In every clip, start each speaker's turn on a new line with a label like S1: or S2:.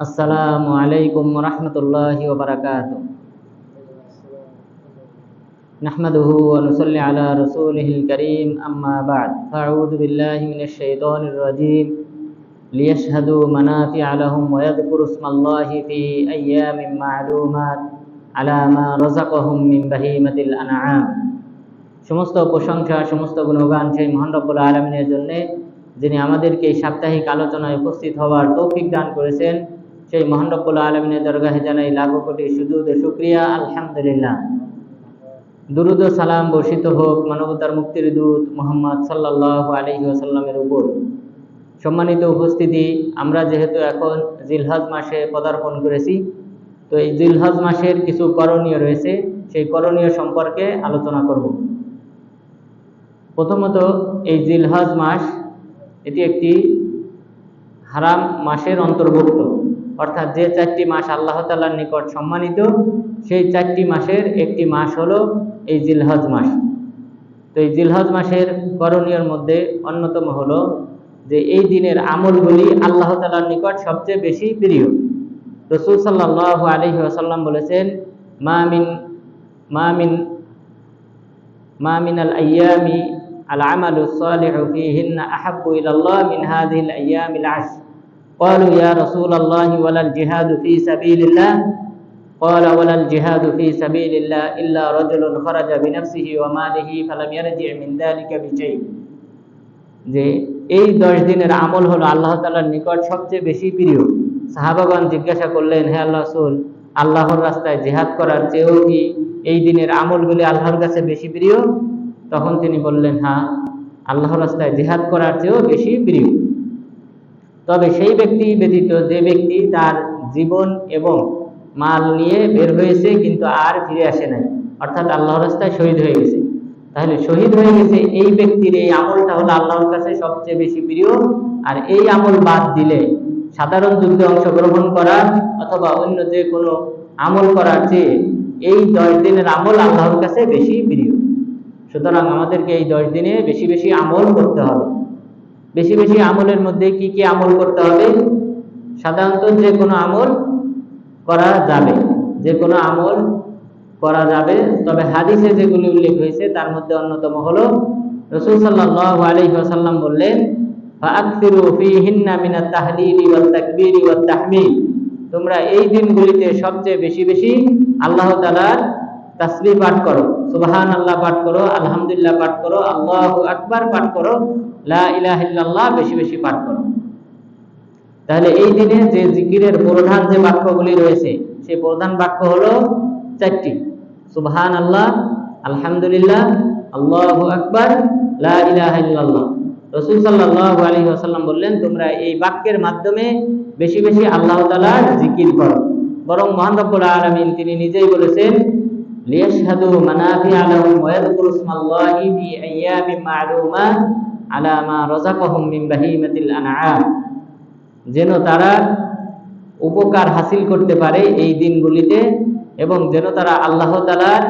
S1: السلام عليكم ورحمة الله وبركاته نحمده ونصلي على رسوله الكريم أما بعد فأعوذ بالله من الشيطان الرجيم ليشهدوا منافع لهم ويذكروا اسم الله في أيام معلومات على ما رزقهم من بهيمة الأنعام সমস্ত প্রশংসা সমস্ত গুণগান সেই মহান রব্বুল আলমিনের জন্যে যিনি আমাদেরকে এই সাপ্তাহিক আলোচনায় উপস্থিত হওয়ার তৌফিক দান করেছেন সেই মহান রব্বুল আলমিনের দরগাহে জানাই লাখো কোটি ও শুক্রিয়া, আলহামদুলিল্লাহ। দুরুদ সালাম বর্ষিত হোক মানবতার মুক্তির দূত মোহাম্মদ সাল্লাহ আলহি আসাল্লামের উপর। সম্মানিত উপস্থিতি, আমরা যেহেতু এখন জিলহজ মাসে পদার্পণ করেছি, তো এই জিলহজ মাসের কিছু করণীয় রয়েছে, সেই করণীয় সম্পর্কে আলোচনা করব। প্রথমত, এই জিলহাজ মাস এটি একটি হারাম মাসের অন্তর্ভুক্ত। অর্থাৎ যে চারটি মাস আল্লাহ তালার নিকট সম্মানিত, সেই চারটি মাসের একটি মাস হলো এই জিলহজ মাস। তো এই জিলহজ মাসের করণীয়র মধ্যে অন্যতম হলো যে এই দিনের আমলগুলি আল্লাহ তালার নিকট সবচেয়ে বেশি প্রিয়। রসুল সাল্লাহ আলহি আসাল্লাম বলেছেন মামিন মামিন মামিন আল আয়ামি আল আমালু সালেহ ফিহিন্না আহাব্বু ইলাল্লাহ মিন হাদিল আয়ামিল আশ قالوا يا رسول الله ولا الجهاد في سبيل الله قال ولا الجهاد في سبيل الله إلا رجل خرج بنفسه وماله فلم يرجع من ذلك بشيء যে এই দশ দিনের আমল হলো আল্লাহ তালার নিকট সবচেয়ে বেশি প্রিয় সাহাবাগণ জিজ্ঞাসা করলেন হে আল্লাহ রসুল আল্লাহর রাস্তায় জেহাদ করার চেয়েও কি এই দিনের আমলগুলি আল্লাহর কাছে বেশি প্রিয় তখন তিনি বললেন হ্যাঁ আল্লাহর রাস্তায় জেহাদ করার চেয়েও বেশি প্রিয় তবে সেই ব্যক্তি ব্যতীত যে ব্যক্তি তার জীবন এবং মাল নিয়ে বের হয়েছে কিন্তু আর ফিরে আসে নাই, অর্থাৎ আল্লাহ রাস্তায় শহীদ হয়ে গেছে। তাহলে শহীদ হয়ে গেছে এই ব্যক্তির এই আমলটা হলো আল্লাহর কাছে সবচেয়ে বেশি প্রিয়, আর এই আমল বাদ দিলে সাধারণ যুদ্ধে অংশগ্রহণ করা অথবা অন্য যে কোনো আমল করার চেয়ে এই দশ দিনের আমল আল্লাহর কাছে বেশি প্রিয়। সুতরাং আমাদেরকে এই দশ দিনে বেশি বেশি আমল করতে হবে। বেশি বেশি আমলের মধ্যে কি কি আমল করতে হবে? সাধারণত যে কোনো আমল করা যাবে। যে কোনো আমল করা যাবে। তবে হাদিসে যেগুলি উল্লেখ হয়েছে, তার মধ্যে অন্যতম হলো, রসুল সাল্লাহ আলী বললেন তোমরা এই দিনগুলিতে সবচেয়ে বেশি বেশি আল্লাহ তালার তাসবি পাঠ করো সুবাহান আল্লাহ পাঠ করো, আলহামদুলিল্লাহ পাঠ করো, আল্লাহ আকবার পাঠ করো, লা ইলাহিল্লাহ বেশি বেশি পাঠ করো। তাহলে এই দিনে যে জিকিরের প্রধান যে বাক্যগুলি রয়েছে, সেই প্রধান বাক্য হলো চারটি সুবহান আল্লাহ আলহামদুলিল্লাহ, আল্লাহ আকবার, লা ইলাহিল্লাহ রসুল সাল্লাহ আলী আসাল্লাম বললেন, তোমরা এই বাক্যের মাধ্যমে বেশি বেশি আল্লাহ তালার জিকির করো। বরং মহান রব্বুল আলমিন তিনি নিজেই বলেছেন ليشهدوا منافع لهم ويذكروا اسم الله في أيام معلومات على ما رزقهم من بهيمة الأنعام যেন তারা উপকার হাসিল করতে পারে এই দিনগুলিতে এবং যেন তারা আল্লাহ তালার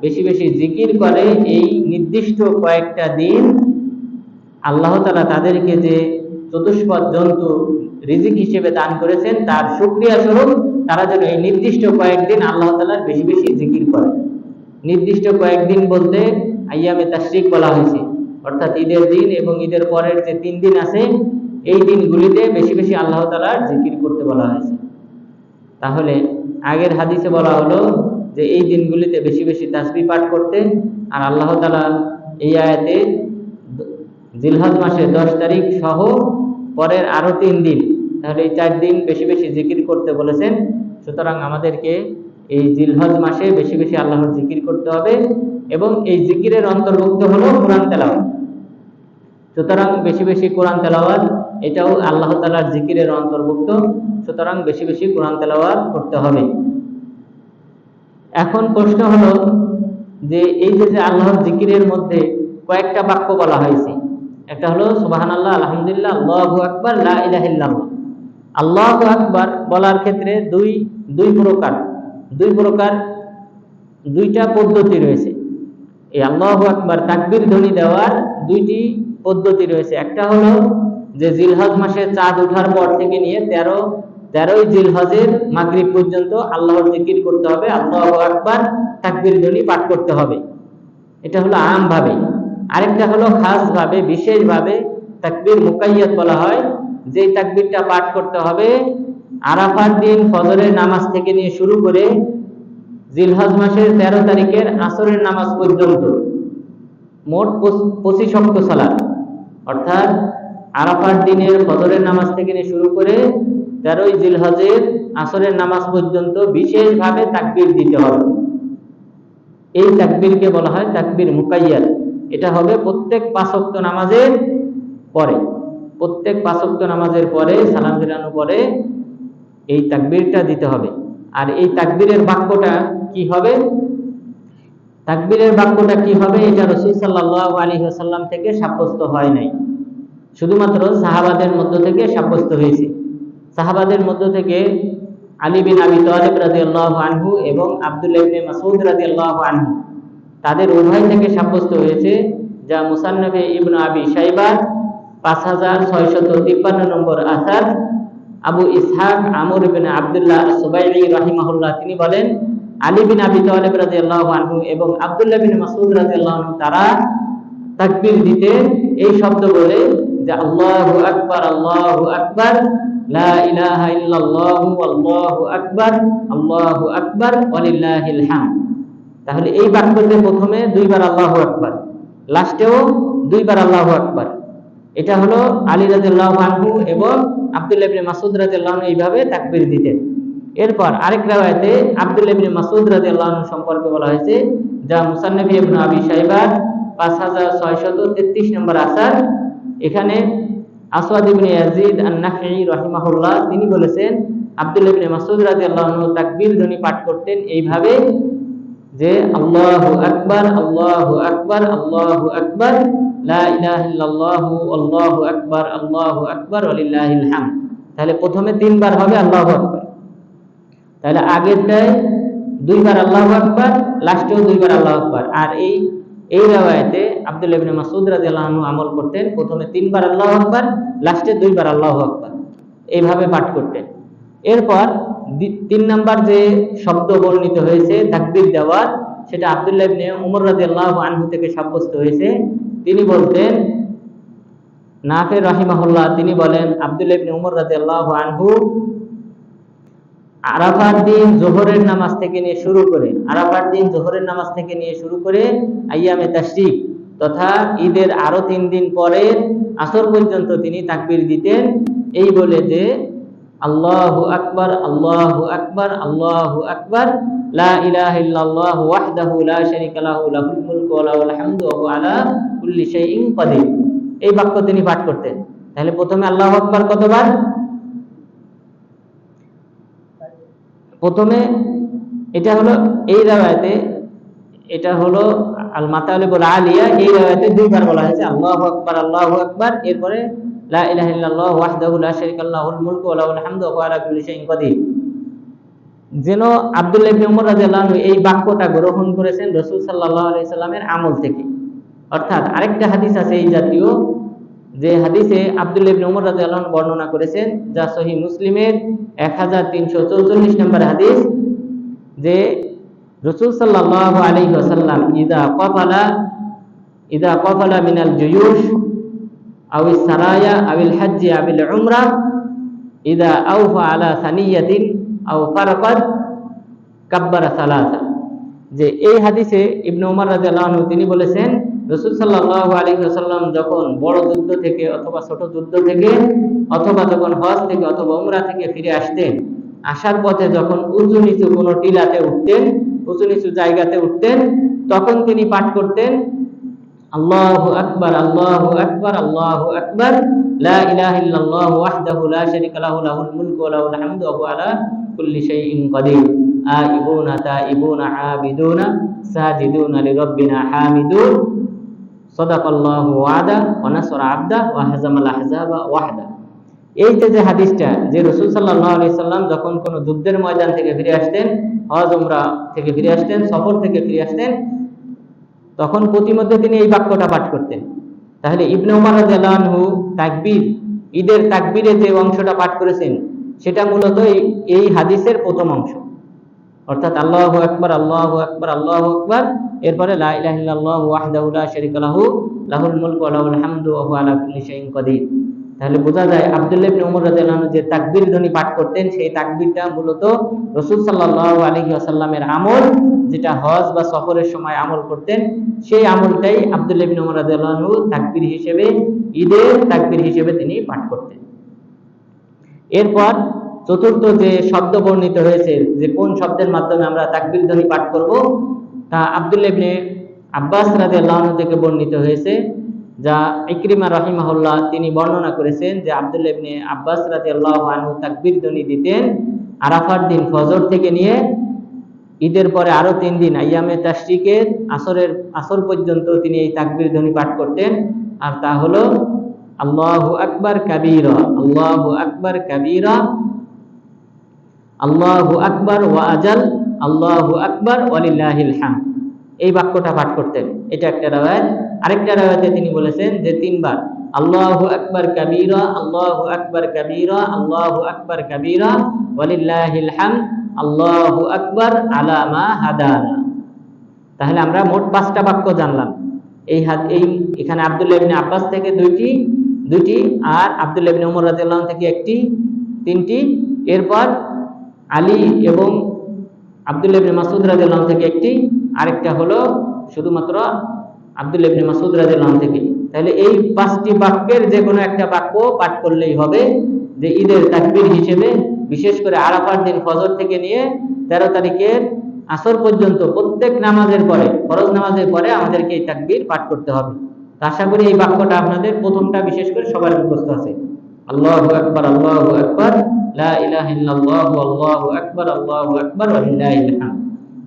S1: বেশি বেশি জিকির করে এই নির্দিষ্ট কয়েকটা দিন আল্লাহ তালা তাদেরকে যে চতুষ্পদ জন্তু রিজিক হিসেবে দান করেছেন তার সুক্রিয়া স্বরূপ তারা যেন এই নির্দিষ্ট কয়েকদিন আল্লাহ তালার বেশি বেশি জিকির করে নির্দিষ্ট কয়েকদিন বলতে আইয়ামে তাশরিক বলা হয়েছে। অর্থাৎ ঈদের দিন এবং ঈদের পরের যে তিন দিন আছে, এই দিনগুলিতে বেশি বেশি আল্লাহ তালার জিকির করতে বলা হয়েছে। তাহলে আগের হাদিসে বলা হলো যে এই দিনগুলিতে বেশি বেশি তাসবি পাঠ করতে আর আল্লাহ তালা এই আয়াতে জিলহজ মাসের দশ তারিখ সহ পরের আরও তিন দিন তাহলে এই চার দিন বেশি বেশি জিকির করতে বলেছেন। সুতরাং আমাদেরকে এই জিলহজ মাসে বেশি বেশি আল্লাহর জিকির করতে হবে এবং এই জিকিরের অন্তর্ভুক্ত হলো কোরআন তেলাওয়াত। সুতরাং বেশি বেশি কোরআন তেলাওয়াত, এটাও আল্লাহ তালার জিকিরের অন্তর্ভুক্ত। সুতরাং বেশি বেশি কোরআন তেলাওয়াত করতে হবে। এখন প্রশ্ন হলো যে এই যে যে আল্লাহর জিকিরের মধ্যে কয়েকটা বাক্য বলা হয়েছে, একটা হলো সুবাহান আল্লাহ আলহামদুলিল্লাহ, আল্লাহ আকবর লাহ আল্লাহ আকবর বলার ক্ষেত্রে দুই দুই প্রকার দুই প্রকার, দুইটা পদ্ধতি রয়েছে। এই আল্লাহ আকবর তাকবির ধ্বনি দেওয়ার দুইটি পদ্ধতি রয়েছে। একটা হলো যে জিলহজ মাসে চাঁদ ওঠার পর থেকে নিয়ে তেরো, তেরোই জিলহজের মাগরিব পর্যন্ত আল্লাহর জিকির করতে হবে, আল্লাহ আকবার তাকবির ধ্বনি পাঠ করতে হবে। এটা হলো আম ভাবে আরেকটা হলো খাসভাবে, বিশেষভাবে তাকবির মুকাইয়াত বলা হয়। যে তাকবিরটা পাঠ করতে হবে আরাফার দিন ফজরের নামাজ থেকে নিয়ে শুরু করে জিলহজ মাসের তেরো তারিখের আসরের নামাজ পর্যন্ত মোট পঁচিশ অক্ট সালাত। অর্থাৎ আরাফার দিনের ফজরের নামাজ থেকে নিয়ে শুরু করে তেরোই জিলহজের আসরের নামাজ পর্যন্ত বিশেষভাবে তাকবির দিতে হবে। এই তাকবিরকে বলা হয় তাকবির মুকাইয়াত এটা হবে প্রত্যেক পাঁচক্ত নামাজের পরে। প্রত্যেক পাঁচক্ত নামাজের পরে সালাম ফিরানোর পরে এই তাকবীরটা দিতে হবে। আর এই তাকবীরের বাক্যটা কি হবে? তাকবীরের বাক্যটা কি হবে? এটা রসুল সাল্লাল্লাহু আলাইহি ওয়াসাল্লাম থেকে সাব্যস্ত হয় নাই। শুধুমাত্র সাহাবাদের মধ্য থেকে সাব্যস্ত হয়েছে। সাহাবাদের মধ্য থেকে আলী বিন আবি তালিব রাদিয়াল্লাহু আনহু এবং আব্দুল্লাহ ইবনে মাসউদ রাদিয়াল্লাহু আনহু, তাদের উভয় থেকে সাব্যস্ত হয়েছে যা মুসান্নফে ইবনু আবি শাইবা পাঁচ হাজার ছয়শত তিপ্পান্ন নম্বর আসার আবু ইসহাক আমর বিন আব্দুল্লাহ রাহিমাহুল্লাহ। তিনি বলেন, আলী বিন আবি তালিব রাদিয়াল্লাহু আনহু এবং আব্দুল্লাহ বিন রাদিয়াল্লাহু আনহু তারা তাকবীর দিতে এই শব্দ বলে যে, আল্লাহু আকবার আল্লাহু আকবার, লা ইলাহা ইল্লাল্লাহু, আল্লাহু আকবার আল্লাহু আকবার, ওয়ালিল্লাহিল হামদ। তাহলে এই বাক্যতে প্রথমে দুইবার আল্লাহু আকবার, লাস্টেও দুইবার আল্লাহু আকবার। এটা হলো আলী আনহু এবং আব্দুল্লাহ রাদিয়াল্লাহু আনহু এইভাবে তাকবীর দিতেন। এরপর আরেক রাওয়ায়াতে আব্দুল্লাহ মাসউদ রাদিয়াল্লাহু সম্পর্কে বলা হয়েছে, যা মুসান্নফ ইবনে আবি শাইবা 5633 নম্বর আসার। এখানে আসওয়াদ ইবনে ইয়াজিদ রাহিমাহুল্লাহ তিনি বলেছেন, আব্দুল্লাহ মাসউদ রাদিয়াল্লাহু আনহু তাকবীর ধ্বনি পাঠ করতেন এইভাবে যে, আল্লাহু আকবার আল্লাহু আকবার আল্লাহু আকবার। লা ইলাহা ইল্লাল্লাহু, আল্লাহু আকবার আল্লাহু আকবার ওয়ালিল্লাহিল হামদ তাহলে প্রথমে তিনবার হবে আল্লাহু আকবার। তাহলে আগেরটায় দুইবার আল্লাহু আকবার, লাস্টেও দুইবার আল্লাহু আকবার। আর এই এই রাওয়ায়াতে আব্দুল্লাহ ইবনে মাসউদ রাদিয়াল্লাহু আনহু আমল করতেন, প্রথমে তিনবার আল্লাহু আকবার, লাস্টে দুইবার আল্লাহু আকবার। এইভাবে পাঠ করতেন। এরপর তিন নাম্বার যে শব্দ বর্ণিত হয়েছে, তাকবীর দেওয়ার সেটা আব্দুল্লাহ ইবনে উমর রাদিয়াল্লাহু আনহু থেকে সাব্যস্ত হয়েছে। তিনি বলতেন নাফে রাহিমাহুল্লাহ, তিনি বলেন, আব্দুল্লাহ ইবনে উমর রাদিয়াল্লাহু আনহু আরাফার দিন জোহরের নামাজ থেকে নিয়ে শুরু করে, আরাফার দিন জোহরের নামাজ থেকে নিয়ে শুরু করে আইয়ামে তাশরিক তথা ঈদের আরও তিন দিন পরে আসর পর্যন্ত তিনি তাকবীর দিতেন। এই বলে যে, আল্লাহু আকবার আল্লাহু আকবার আল্লাহু আকবার ইলাহা ইল্লাল্লাহু ওয়াহদাহু লা শারীকা লাহু, লাহুল মুলকু ওয়া লাহুল হামদু ওয়া হুয়া আলা কুল্লি শাইইন কাদির এই বাক্য তিনি পাঠ করতেন। তাহলে প্রথমে আল্লাহু আকবার কতবার? প্রথমে এটা হলো এই রাওয়ায়াতে, এটা হলো আল মাতালিবুল আলিয়া, এই রাওয়ায়াতে দুইবার বলা হয়েছে, আল্লাহু আকবার আল্লাহু আকবার, এরপরে লা ইলাহা ইল্লাল্লাহু ওয়াহদাহু লা শারীকা লাহুল মুলকু ওয়া লাহুল হামদু ওয়া আলা কুল্লি শাইইন কাদির যেন আব্দুল্লাহ ইবনে উমর এই বাক্যটা গ্রহণ করেছেন রাসূল সাল্লাল্লাহু আলাইহি সাল্লামের আমল থেকে। অর্থাৎ আরেকটা হাদিস আছে এই জাতীয়, যে হাদিসে আব্দুল্লাহ ইবনে উমর আনহু বর্ণনা করেছেন, যা সহিহ মুসলিমের 1344 নম্বর হাদিস, যে রাসূল সাল্লাল্লাহু আলাইহি ওয়াসাল্লাম, ইদা কফালা ইদা কফালা মিনাল জুয়ুশ আও সারায়া আবিল হজ্জ আবিল উমরা, ইদা আউফা আলা সানিয়াতিন যে এই হাদিসে ইবনে উমর আনহু তিনি বলেছেন, রাসূল সাল্লাল্লাহু আলাইহি ওয়াসাল্লাম যখন বড় যুদ্ধ থেকে অথবা ছোট যুদ্ধ থেকে অথবা যখন হজ থেকে অথবা উমরা থেকে ফিরে আসতেন, আসার পথে যখন উঁচু নিচু কোনো টিলাতে উঠতেন, উঁচু নিচু জায়গাতে উঠতেন, তখন তিনি পাঠ করতেন আল্লাহু আকবার আল্লাহু আকবার আল্লাহু আকবার। লা ইলাহা ইল্লাল্লাহু ওয়াহদাহু লা শারীকা লাহু, লাহুল মুলকু ওয়া লাহুল হামদু ওয়া হুয়া আলা কুল্লি শাইইন কাদির আইবুনা, তাইবুনা, আবিদুনা, সাজিদুনা লিরাব্বিনা হামিদুন। সাদাকাল্লাহু ওয়াদা ওয়া নাসরা আবদা ওয়া হাজামাল আহজাবা ওয়াহদা। এই যে হাদিসটা, যে আলাইহি সাল্লাম যখন কোন যুদ্ধের ময়দান থেকে ফিরে আসতেন, হজ, উমরা থেকে ফিরে আসতেন, সফর থেকে ফিরে আসতেন তখন প্রতিমধ্যে তিনি এই বাক্যটা পাঠ করতেন। তাহলে ইবনে উমর আনহু তাকবীর, ঈদের তাকবীরে যে অংশটা পাঠ করেছেন, সেটা মূলত এই- হাদিসের প্রথম অংশ। অর্থাৎ আল্লাহু আকবার আল্লাহু আকবার আল্লাহু আকবার, এরপরে লাহুল মুলকু ওয়া লাহুল হামদু হুয়া আলা কুল্লি কাদির। তাহলে বোঝা যায় আব্দুল্লাহ ইবনে ওমর রাদিয়াল্লাহু যে তাকবীর ধ্বনি পাঠ করতেন, সেই তাকবীরটা মূলত রাসূল সাল্লাল্লাহু আলাইহি ওয়াসাল্লামের আমল যেটা হজ বা সফরের সময় আমল করতেন, সেই আমলটাই আব্দুল্লাহ ইবনে রাদিয়াল্লাহু আনহু তাকবীর হিসেবে, ঈদের তাকবীর হিসেবে তিনি পাঠ করতেন। এরপর চতুর্থ যে শব্দ বর্ণিত হয়েছে, যে কোন শব্দের মাধ্যমে আমরা তাকবীর ধ্বনি পাঠ করব, তা আব্দুল্লাহ ইবনে আব্বাস আনহু থেকে বর্ণিত হয়েছে, যা ইকরিমা রাহিমাহুল্লাহ তিনি বর্ণনা করেছেন যে আব্দুল্লাহ ইবনে আব্বাস আনহু তাকবীর ধ্বনি দিতেন আরাফার দিন ফজর থেকে নিয়ে ঈদের পরে আরও তিন দিন আইয়ামে তাশরিকের আসরের, আসর পর্যন্ত তিনি এই তাকবীর ধ্বনি পাঠ করতেন। আর তা হলো, আল্লাহু আকবার কাবীরা, আল্লাহু আকবার কাবীরা, আল্লাহু আকবার ওয়া আজাল, আল্লাহু আকবার ওয়ালিল্লাহিল হামদ। এই বাক্যটা পাঠ করতেন। এটা একটা রাওয়ায়াত। আরেকটা রাওয়ায়াতে তিনি বলেছেন যে তিনবার, আল্লাহু আকবার কাবীরা, আল্লাহু আকবার কাবীরা, আল্লাহু আকবার কাবীরা, ওয়ালিল্লাহিল হামদ আল্লাহু আকবার আলামা হাদানা। তাহলে আমরা মোট পাঁচটা বাক্য জানলাম। এই হাত এই এখানে আব্দুল্লাহ ইবনে আব্বাস থেকে দুইটি দুইটি, আর আব্দুল্লাহ ইবনে ওমর রাদিয়াল্লাহু থেকে একটি, তিনটি। এরপর আলী এবং আব্দুল্লাহ ইবনে মাসউদ রাদিয়াল্লাহু থেকে একটি, আরেকটা হলো শুধুমাত্র আব্দুল্লাহ ইবনে মাসউদ রাদিয়াল্লাহু থেকে। তাহলে এই পাঁচটি বাক্যের যে কোনো একটা বাক্য পাঠ করলেই হবে যে ঈদের তাকবীর হিসেবে বিশেষ করে আরাফার দিন ফজর থেকে নিয়ে তেরো তারিখের আসর পর্যন্ত প্রত্যেক নামাজের পরে, ফরজ নামাজের পরে আমাদেরকে এই তাকবীর পাঠ করতে হবে। আশা করি এই বাক্যটা আপনাদের প্রথমটা বিশেষ করে সবার মুখস্থ আছে। আল্লাহু আকবার আল্লাহু আকবার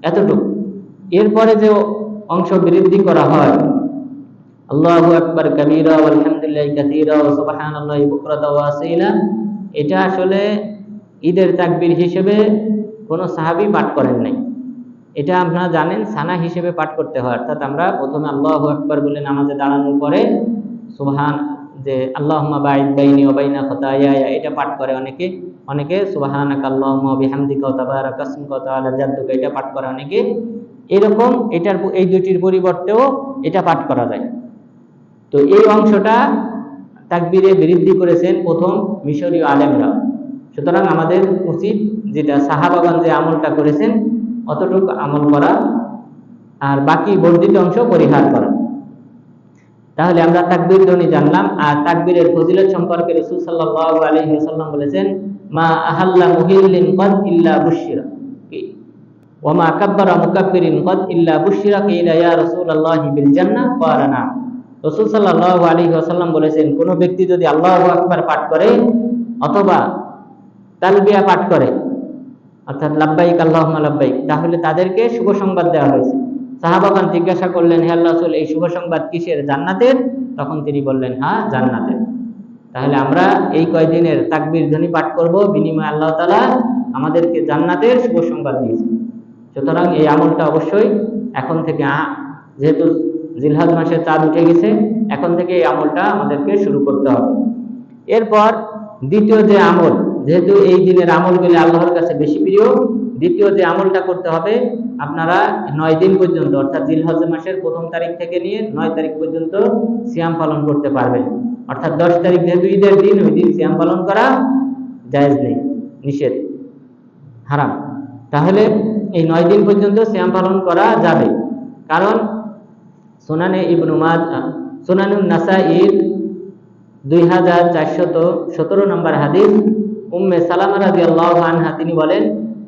S1: এতটুকু। এরপরে যে অংশ বৃদ্ধি করা হয়, আল্লাহু আকবার কাবীরা আলহামদুলিল্লাহি ওয়া এটা আসলে ঈদের তাকবির হিসেবে কোনো সাহাবী পাঠ করেন নাই। এটা আপনারা জানেন, সানা হিসেবে পাঠ করতে হয়। অর্থাৎ আমরা প্রথমে আল্লাহ আকবার বলে নামাজে দাঁড়ানোর পরে সুবহান, যে বাঈদ বাইনি ওয়া বাইনা খাতায়া এটা পাঠ করে অনেকে। অনেকে সুবহানাকা ওয়া তাআলা জাদ্দুকা, এটা পাঠ করে অনেকে। এরকম এটার এই দুটির পরিবর্তেও এটা পাঠ করা যায়। তো এই অংশটা তাকবীরে বৃদ্ধি করেছেন প্রথম মিশরীয় আলেমরা। সুতরাং আমাদের উচিত যেটা সাহাবাগান যে আমলটা করেছেন, অতটুকু আমল করা আর বাকি বর্ধিত অংশ পরিহার করা। তাহলে আমরা তাকবির ধ্বনি জানলাম, আর তাকবীরের ফজিলত সম্পর্কে রাসূল আলাইহি ওয়াসাল্লাম বলেছেন, মা আহাল্লা মুহিল্লিন কদ ইল্লা বুশিরা ওয়া মা কাব্বারা মুকাব্বিরিন কদ ইল্লা বিল বলেছেন, কোন ব্যক্তি যদি আল্লাহু আকবার পাঠ করে, অথবা তালবিয়া পাঠ করে। অর্থাৎ লাব্বাইক, আল্লাহুম্মা লাব্বাইক। তাহলে তাদেরকে শুভ সংবাদ দেওয়া হয়েছে। সাহাবাগান জিজ্ঞাসা করলেন, হে আল্লাহ এই শুভ সংবাদ কিসের? জান্নাতের? তখন তিনি বললেন হ্যাঁ জান্নাতের। তাহলে আমরা এই কয়দিনের তাকবীর ধ্বনি পাঠ করব। বিনিময়ে আল্লাহ তালা আমাদেরকে জান্নাতের শুভ সংবাদ দিয়েছে। সুতরাং এই আমলটা অবশ্যই এখন থেকে যেহেতু জিলহাজ মাসের চাঁদ উঠে গেছে, এখন থেকে এই আমলটা আমাদেরকে শুরু করতে হবে। এরপর দ্বিতীয় যে আমল যেহেতু এই দিনের আমলগুলি আল্লাহর কাছে বেশি প্রিয়, দ্বিতীয় যে আমলটা করতে হবে, আপনারা নয় দিন পর্যন্ত, অর্থাৎ জিলহজ মাসের প্রথম তারিখ থেকে নিয়ে নয় তারিখ পর্যন্ত সিয়াম পালন করতে পারবেন। অর্থাৎ দশ তারিখ যেহেতু ঈদের দিন, ওই দিন সিয়াম পালন করা জায়েজ নেই, নিষেধ, হারাম। তাহলে এই নয় দিন পর্যন্ত সিয়াম পালন করা যাবে। কারণ সোনানে ইবনু মাজ সোনানুন নাসাইর দুই হাজার চারশত সতেরো নম্বর হাদিস উম্মে সালামা রাদিয়াল্লাহু আনহা, তিনি বলেন,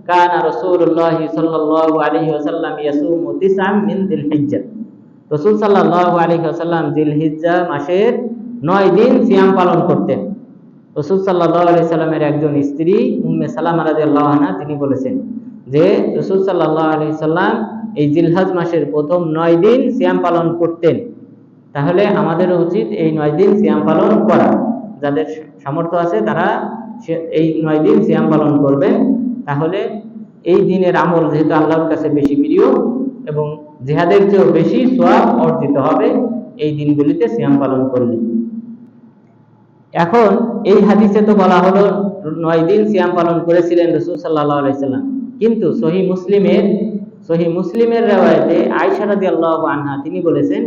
S1: কানা রাসূলুল্লাহ সাল্লাল্লাহু আলাইহি ওয়াসাল্লাম ইয়াসুমু তিসআম মিন যিলহিজ্জা। রাসূল সাল্লাল্লাহু আলাইহি ওয়াসাল্লাম যিলহিজ্জা মাসের নয় দিন সিয়াম পালন করতেন। রসুল সাল্লাল্লাহু আলাইহি সাল্লামের একজন স্ত্রী, উম্মে সালামা রাদিয়াল্লাহু আনহা, তিনি বলেছেন যে, রসুল সাল্লাল্লাহু আলাইহি সাল্লাম এই জিলহজ মাসের প্রথম নয় দিন সিয়াম পালন করতেন। তাহলে আমাদের উচিত এই নয় দিন সিয়াম পালন করা। যাদের সামর্থ্য আছে তারা এই নয় দিন সিয়াম পালন করবে, তাহলে এই দিনের আমল যেহেতু আল্লাহর কাছে বেশি প্রিয় এবং জেহাদের চেয়েও বেশি সোয়াব অর্জিত হবে, এই দিনগুলিতে সিয়াম পালন করলে। এখন এই হাদিসে তো বলা হলো, নয় দিন সিয়াম পালন করেছিলেন রসুল সাল্লাহ আলাইসাল্লাম কিন্তু সহি মুসলিমের সহি মুসলিমের রেওয়ায়তে আয়সা রাদি আল্লাহ আনহা, তিনি বলেছেন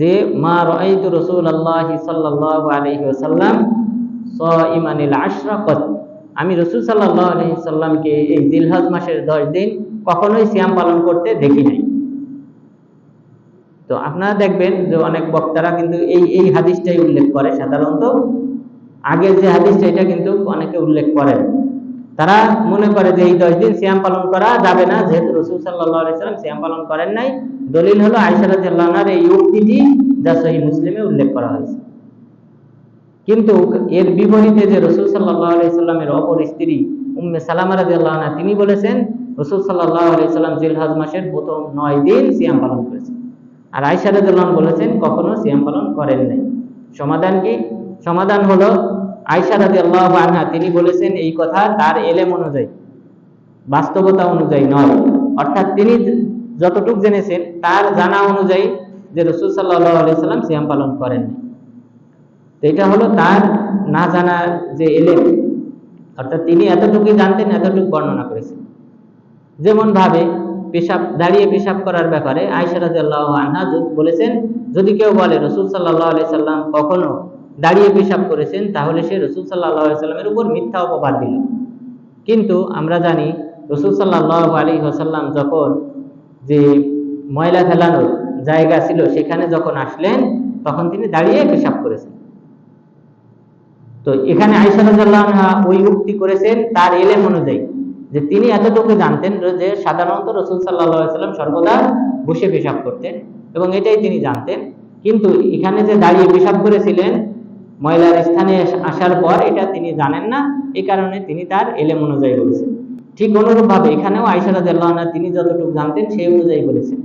S1: যে, মা রসুল আল্লাহ সাল্লাহ আলহি ওসাল্লাম স ইমানিল আশরাকত। আমি রসুল সাল্লাহ এই জিলহজ মাসের দশ দিন কখনোই সিয়াম পালন করতে দেখি নাই। তো আপনারা দেখবেন যে অনেক বক্তারা কিন্তু এই এই হাদিসটাই উল্লেখ করে সাধারণত। আগের যে হাদিসটা, এটা কিন্তু অনেকে উল্লেখ করেন। তারা মনে করে যে এই দশ দিন সিয়াম পালন করা যাবে না, যেহেতু রসুল সাল্লাহ সাল্লাম সিয়াম পালন করেন নাই। দলিল হলো আইসারার এই উক্তিটি যা সহি মুসলিমে উল্লেখ করা হয়েছে। কিন্তু এর বিপরীতে যে রসুল সাল্লাহ সাল্লামের অপর স্ত্রী উম্মে সালামা রাজি আল্লাহ তিনি বলেছেন, রসুল সাল্লাহ সাল্লাম জিলহাজ মাসের প্রথম নয় দিন সিয়াম পালন করেছেন। আর আয়সা আনহা বলেছেন, কখনো সিয়াম পালন করেন নাই। সমাধান কি? সমাধান হলো আয়সা রাদিয়াল্লাহু আনহা, তিনি বলেছেন এই কথা তার এলেম অনুযায়ী, বাস্তবতা অনুযায়ী নয়। অর্থাৎ তিনি যতটুক জেনেছেন, তার জানা অনুযায়ী যে রসুল সাল্লাহ আলাইহি সাল্লাম সিয়াম পালন করেন নাই। তো এটা হলো তার না জানার যে এলেম অর্থাৎ তিনি এতটুকুই জানতেন, এতটুকু বর্ণনা করেছেন। যেমন ভাবে পেশাব, দাঁড়িয়ে পেশাব করার ব্যাপারে আয়সারাজ আনহা বলেছেন, যদি কেউ বলে রসুল সাল্লাহ আলি সাল্লাম কখনো দাঁড়িয়ে পেশাব করেছেন, তাহলে সে রসুল সাল্লাহ সাল্লামের উপর মিথ্যা অপবাদ দিল। কিন্তু আমরা জানি রসুল সাল্লাহ আলী হাসাল্লাম যখন যে ময়লা ফেলানোর জায়গা ছিল, সেখানে যখন আসলেন, তখন তিনি দাঁড়িয়ে পেশাব করেছেন। তো এখানে আইসারাজাল্লাহ ওই উক্তি করেছেন তার এলেম অনুযায়ী যে তিনি এতটুকু জানতেন যে সাধারণত রসুল সাল্লাহ সাল্লাম সর্বদা বসে পেশাব করতেন এবং এটাই তিনি জানতেন। কিন্তু এখানে যে দাঁড়িয়ে পেশাব করেছিলেন ময়লার স্থানে আসার পর এটা তিনি জানেন না এই কারণে তিনি তার এলেম অনুযায়ী বলেছেন। ঠিক অনুরূপভাবে এখানেও আইসারাদ তিনি যতটুকু জানতেন সেই অনুযায়ী বলেছেন।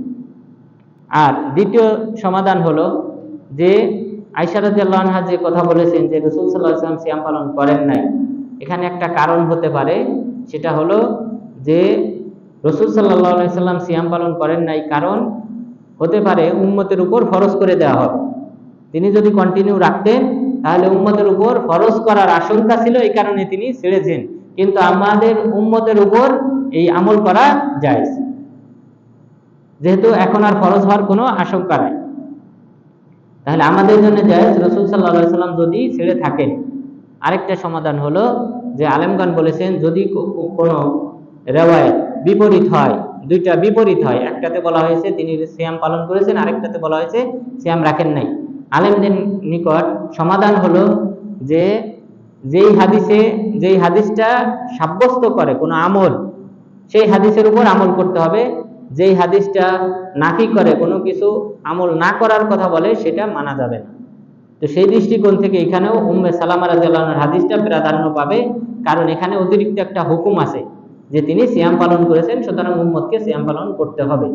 S1: আর দ্বিতীয় সমাধান হলো যে আইসারাদ আল্লাহা যে কথা বলেছেন যে রসুল সাল্লাহ ইসলাম সিয়াম পালন করেন নাই, এখানে একটা কারণ হতে পারে, সেটা হলো যে রসুল সাল্লাহ সাল্লাম সিয়াম পালন করেন নাই কারণ হতে পারে উম্মতের উপর ফরজ করে দেওয়া হবে। তিনি যদি কন্টিনিউ রাখতেন, তাহলে উম্মতের উপর ফরজ করার আশঙ্কা ছিল, এই কারণে তিনি ছেড়েছেন কিন্তু আমাদের উম্মতের উপর এই আমল করা যায় যেহেতু এখন আর ফরজ হওয়ার কোনো আশঙ্কা নাই। তাহলে আমাদের জন্য যায় রসুল সাল্লাহ সাল্লাম যদি ছেড়ে থাকেন। আরেকটা সমাধান হলো যে আলেমগান বলেছেন, যদি কোনো রেওয়ায় বিপরীত হয়, দুইটা বিপরীত হয়, একটাতে বলা হয়েছে তিনি শ্যাম পালন করেছেন, আরেকটাতে বলা হয়েছে শ্যাম রাখেন নাই। আলেমদের নিকট সমাধান হলো যে যেই হাদিসে, যেই হাদিসটা সাব্যস্ত করে কোনো আমল, সেই হাদিসের উপর আমল করতে হবে যেই হাদিসটা নাকি করে, কোনো কিছু আমল না করার কথা বলে, সেটা মানা যাবে না। তো সেই দৃষ্টিকোণ থেকে এখানেও উম্মে সালামা রাজিয়াল্লাহর হাদিসটা প্রাধান্য পাবে, কারণ এখানে অতিরিক্ত একটা হুকুম আছে যে তিনি সিয়াম পালন করেছেন, সুতরাং উম্মতকে সিয়াম পালন করতে হবে।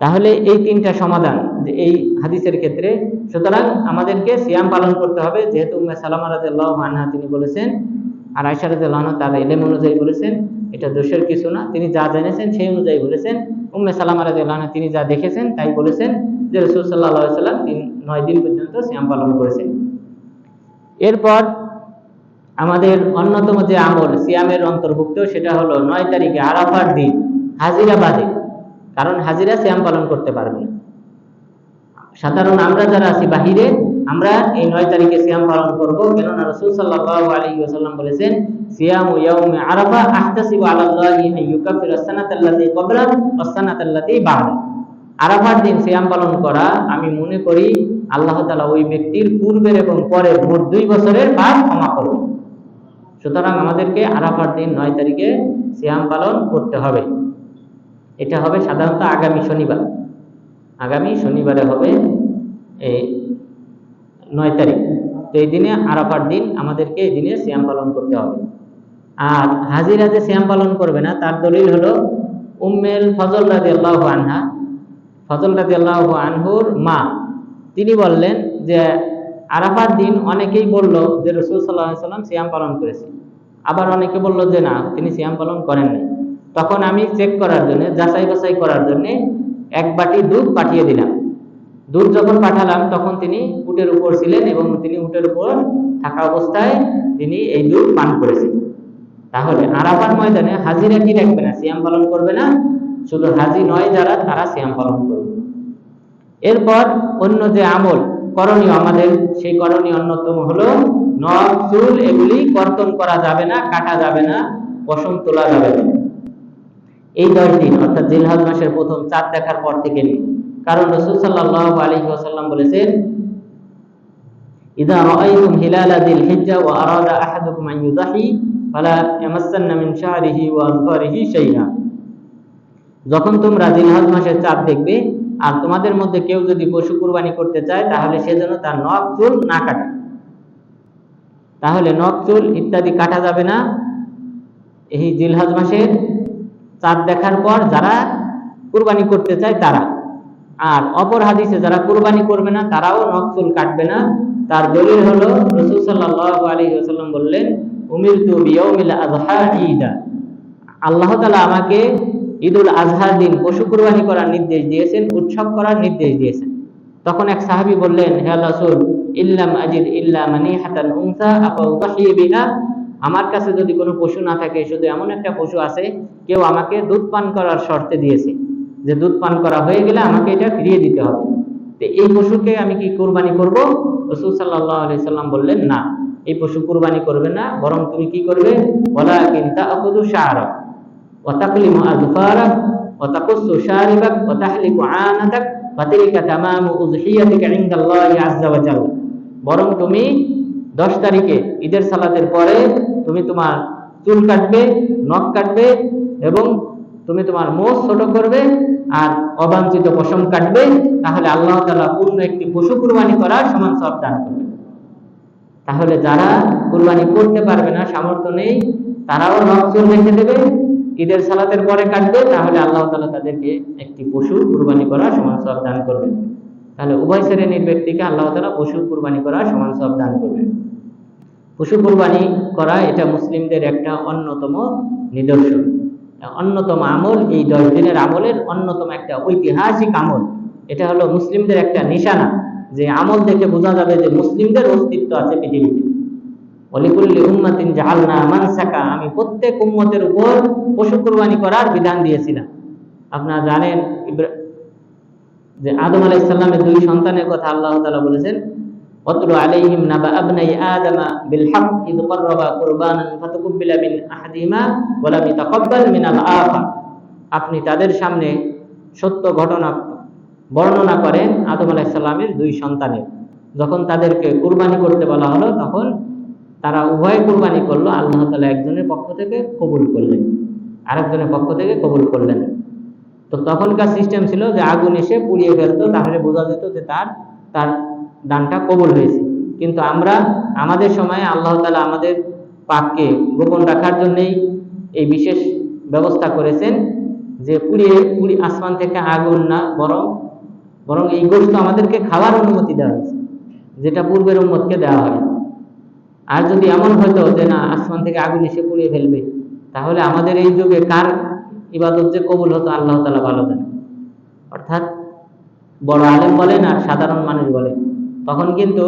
S1: তাহলে এই তিনটা সমাধান যে এই হাদিসের ক্ষেত্রে, সুতরাং আমাদেরকে সিয়াম পালন করতে হবে, যেহেতু উম্মে সালামা রাজিয়াল্লাহ আনহা তিনি বলেছেন, আর আয়সা রাজিয়াল্লাহ তার এলেম অনুযায়ী বলেছেন এটা দোষের কিছু না। তিনি যা জেনেছেন সেই অনুযায়ী বলেছেন। উম্মে সালামা রাজিয়াল্লাহ তিনি যা দেখেছেন তাই বলেছেন যে রসুল সাল্লাহ সাল্লাম তিন, নয় দিন পর্যন্ত শ্যাম পালন করেছেন। এরপর আমাদের অন্যতম যে আমল সিয়ামের অন্তর্ভুক্ত সেটা হলো নয় তারিখে আরাফার দিন, হাজিরা বাদে। কারণ হাজিরা শ্যাম পালন করতে পারবে না। সাধারণ আমরা যারা আছি বাহিরে আমরা এই নয় তারিখে সিয়াম পালন করব, কেননা রসুল সাল্লাহ আলী ওসাল্লাম বলেছেন, সিয়াম ইয়াউমে আরাফা আহতাসিবু আলাল্লাহি ইউকাফিরা সানাতাল্লাতী ক্বাবলা ওয়াস সানাতাল্লাতী বা'দা। আরাফার দিন সিয়াম পালন করা, আমি মনে করি আল্লাহ তালা ওই ব্যক্তির পূর্বের এবং পরের মোট দুই বছরের পাপ ক্ষমা করবে। সুতরাং আমাদেরকে আরাফার দিন নয় তারিখে সিয়াম পালন করতে হবে। এটা হবে সাধারণত আগামী শনিবার। আগামী শনিবারে হবে এই নয় তারিখ। তো এই দিনে আরাফার দিন, আমাদেরকে এই দিনে সিয়াম পালন করতে হবে। আর হাজিরা যে শ্যাম পালন করবে না, তার দলিল হলো উম্মেল ফজল রাজি আল্লাহ আনহা। ফজল রাজি আল্লাহ আনহুর মা। তিনি বললেন যে, আরাফার দিন অনেকেই বলল যে রসুল সাল্লাহ সাল্লাম শ্যাম পালন করেছে আবার অনেকে বলল যে না, তিনি সিয়াম পালন করেননি তখন আমি চেক করার জন্য যাচাই বাছাই করার জন্য এক বাটি দুধ পাঠিয়ে দিলাম। দুধ যখন পাঠালাম, তখন তিনি উটের উপর ছিলেন এবং তিনি উটের উপর থাকা অবস্থায় তিনি এই দুধ পান করেছেন। তাহলে আরাফার ময়দানে হাজিরা কি রাখবে না? সিয়াম পালন করবে না? শুধু হাজি নয় যারা, তারা সিয়াম পালন করবে। এরপর অন্য যে আমল করণীয় আমাদের, সেই করণীয় অন্যতম হলো নখ, চুল এগুলি কর্তন করা যাবে না, কাটা যাবে না, পশম তোলা যাবে না। এই দশ দিন, অর্থাৎ জিলহাজ মাসের প্রথম চাঁদ দেখার পর থেকে কারণ রসুল সাল্লাহ আলী ওসাল্লাম বলেছেন إذا رأيتم هلال ذي الحجة وأراد أحدكم أن يضحي فلا يمسن من شعره وأظفاره شيئا যখন তোমরা জিলহাজ মাসের চাঁদ দেখবে আর তোমাদের মধ্যে কেউ যদি পশু কুরবানি করতে চায় তাহলে সে যেন তার নখ চুল না কাটে তাহলে নখ চুল ইত্যাদি কাটা যাবে না এই জিলহাজ মাসের চাঁদ দেখার পর যারা কুরবানি করতে চায় তারা আর অপর হাদিসে যারা কুরবানি করবে না, তারাও নখ চুল কাটবে না। তার দলিল হলো, রসুল সাল্লাল্লাহু আলাইহি ওয়াসাল্লাম বললেন, উমিরতু বিয়াউমিল আযহা ঈদা। আল্লাহ তাআলা আমাকে ঈদুল আজহার দিন পশু কুরবানি করার নির্দেশ দিয়েছেন, উৎসব করার নির্দেশ দিয়েছেন। তখন এক সাহাবী বললেন, হে রাসূল, ইল্লাম আজিদ ইল্লা মানিহাতান উনসা আফা উদাহি বিহা? আমার কাছে যদি কোনো পশু না থাকে, শুধু এমন একটা পশু আছে, কেউ আমাকে দুধ পান করার শর্তে দিয়েছে। যে দুধ পান করা হয়ে গেলে আমাকে এটা ফিরিয়ে দিতে হবে। তো এই পশুকে আমি কি কোরবানি করব? রসুল সাল্লাহ আলি সাল্লাম বললেন, না, এই পশু কোরবানি করবে না, বরং তুমি কি করবে? বলা কিন্তা অকুদু শাহরা অতাকলি মহাদুফারা অতাকুসু শাহরিবাক অতাহলিকু আনাতাক ফাতিলিকা তামাম উজহিয়াতিকা ইনদাল্লাহি আজ্জা ওয়া জাল। বরং তুমি 10 তারিখে ঈদের সালাতের পরে তুমি তোমার চুল কাটবে, নখ কাটবে এবং তুমি তোমার মোষ ছোট করবে আর অবাঞ্ছিত পশম কাটবে, তাহলে আল্লাহ তালা পূর্ণ একটি পশু কুরবানি করার সমান সব দান করবে। তাহলে যারা কুরবানি করতে পারবে না, সামর্থ্য নেই, তারাও নখ চুল রেখে দেবে, ঈদের সালাতের পরে কাটবে, তাহলে আল্লাহ তালা তাদেরকে একটি পশু কুরবানি করা সমান সব দান করবেন তাহলে উভয় শ্রেণির ব্যক্তিকে আল্লাহ তালা পশু কুরবানি করা সমান সব দান করবেন পশু কুরবানি করা এটা মুসলিমদের একটা অন্যতম নিদর্শন। অন্যতম আমল, এই দশ দিনের আমলের অন্যতম একটা ঐতিহাসিক আমল। এটা হলো মুসলিমদের একটা নিশানা, যে আমল দেখে বোঝা যাবে যে মুসলিমদের অস্তিত্ব আছে পৃথিবীতে। অলিকুল্লি উম্মাতিন জাহালনা মানসাকা, আমি প্রত্যেক উম্মতের উপর পশু কুরবানি করার বিধান দিয়েছিলাম। আপনারা জানেন যে আদম আলাইহিস সালামের দুই সন্তানের কথা আল্লাহ তাআলা বলেছেন আবনাই আদামা বিল হক ইদ কররাবা কুরবানান ফাতাকুব্বিলা মিন আহাদিমা ওয়া লাম ইয়াতাকাব্বাল মিন আল আখা আপনি তাদের সামনে সত্য ঘটনা বর্ণনা করেন আদম আলাইহিস সালামের দুই সন্তানের। যখন তাদেরকে কুরবানি করতে বলা হলো, তখন তারা উভয় কুরবানি করল, আল্লাহ তালা একজনের পক্ষ থেকে কবুল করলেন, আরেকজনের পক্ষ থেকে কবুল করলেন। তো তখনকার সিস্টেম ছিল যে আগুন এসে পুড়িয়ে ফেলতো, তাহলে বোঝা যেত যে তার তার দানটা কবুল হয়েছে। কিন্তু আমরা আমাদের সময়ে আল্লাহ তালা আমাদের পাককে গোপন রাখার জন্যেই এই বিশেষ ব্যবস্থা করেছেন যে পুড়িয়ে পুরি আসমান থেকে আগুন না, বরং বরং এই গোষ্ঠ আমাদেরকে খাওয়ার অনুমতি দেওয়া হয়েছে, যেটা পূর্বের উম্মতকে দেওয়া হয় আর যদি এমন হতো যে না, আসমান থেকে আগুন এসে পুড়িয়ে ফেলবে, তাহলে আমাদের এই যুগে কার ইবাদত যে কবুল হতো, আল্লাহ তালা ভালো জানে অর্থাৎ বড় আলেম বলেন আর সাধারণ মানুষ বলেন। তখন কিন্তু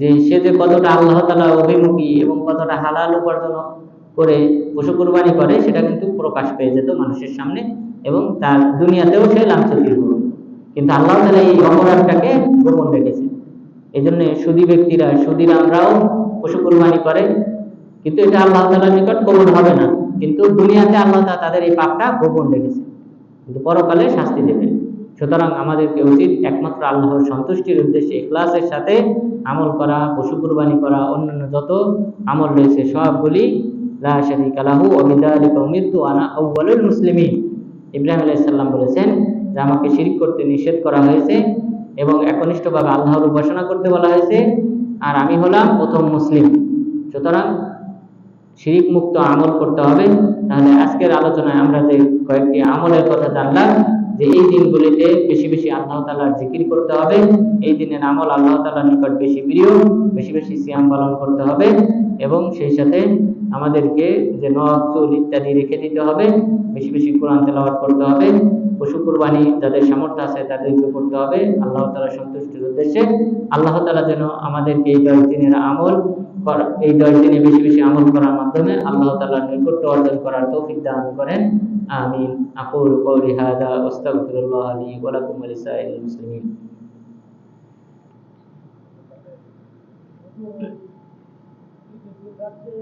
S1: যে সে যে কতটা আল্লাহ তালা অভিমুখী এবং কতটা হালাল উপার্জন করে পশু কুরবানি করে, সেটা কিন্তু প্রকাশ পেয়ে যেত মানুষের সামনে এবং তার দুনিয়াতেও সে লাঞ্ছিত হতো। কিন্তু আল্লাহ তালা এই অপরাধটাকে গোপন রেখেছে এই জন্য সুদী ব্যক্তিরা, সুদীর আমরাও পশু কুরবানি করে, কিন্তু এটা আল্লাহ তালার নিকট কবুল হবে না। কিন্তু দুনিয়াতে আল্লাহ তাদের এই পাপটা গোপন রেখেছে কিন্তু পরকালে শাস্তি দেবে সুতরাং আমাদেরকে উচিত একমাত্র আল্লাহর সন্তুষ্টির উদ্দেশ্যে ইখলাসের সাথে আমল করা, পশু কুরবানি করা, অন্যান্য যত আমল রয়েছে সবগুলি লা শারীকা লাহু ওয়া আনা আউওয়ালুল মুসলিমিন। ইব্রাহিম আলাইহিস সালাম বলেছেন যে আমাকে শিরক করতে নিষেধ করা হয়েছে এবং একনিষ্ঠভাবে আল্লাহর উপাসনা করতে বলা হয়েছে আর আমি হলাম প্রথম মুসলিম। সুতরাং শিরিক মুক্ত আমল করতে হবে। তাহলে আজকের আলোচনায় আমরা যে কয়েকটি আমলের কথা জানলাম, যে এই দিনগুলিতে বেশি বেশি আল্লাহ তালার জিকির করতে হবে। এই দিনের আমল আল্লাহ তালার নিকট বেশি প্রিয়, বেশি বেশি সিয়াম পালন করতে হবে এবং সেই সাথে আমাদেরকে যে নখ ইত্যাদি রেখে দিতে হবে। বেশি বেশি কোরআন তেলাওয়াত করতে হবে। পশু কুরবানি যাদের সামর্থ্য আছে তাদেরকে করতে হবে। আল্লাহ তালা সন্তুষ্টির উদ্দেশ্যে আল্লাহ তালা যেন আমাদেরকে এই দশ দিনের আমল করা- এই দশ দিনে বেশি বেশি আমল করার মাধ্যমে আল্লাহ তালার নৈকট্য অর্জন করার তৌফিক দান করেন। আমিন। আকুল কওলি হাদা ওয়াস্তাগফিরুল্লাহ লি ওয়া লাকুম ওয়া লিসাইরিল মুসলিমিন।
S2: যাচ্ছে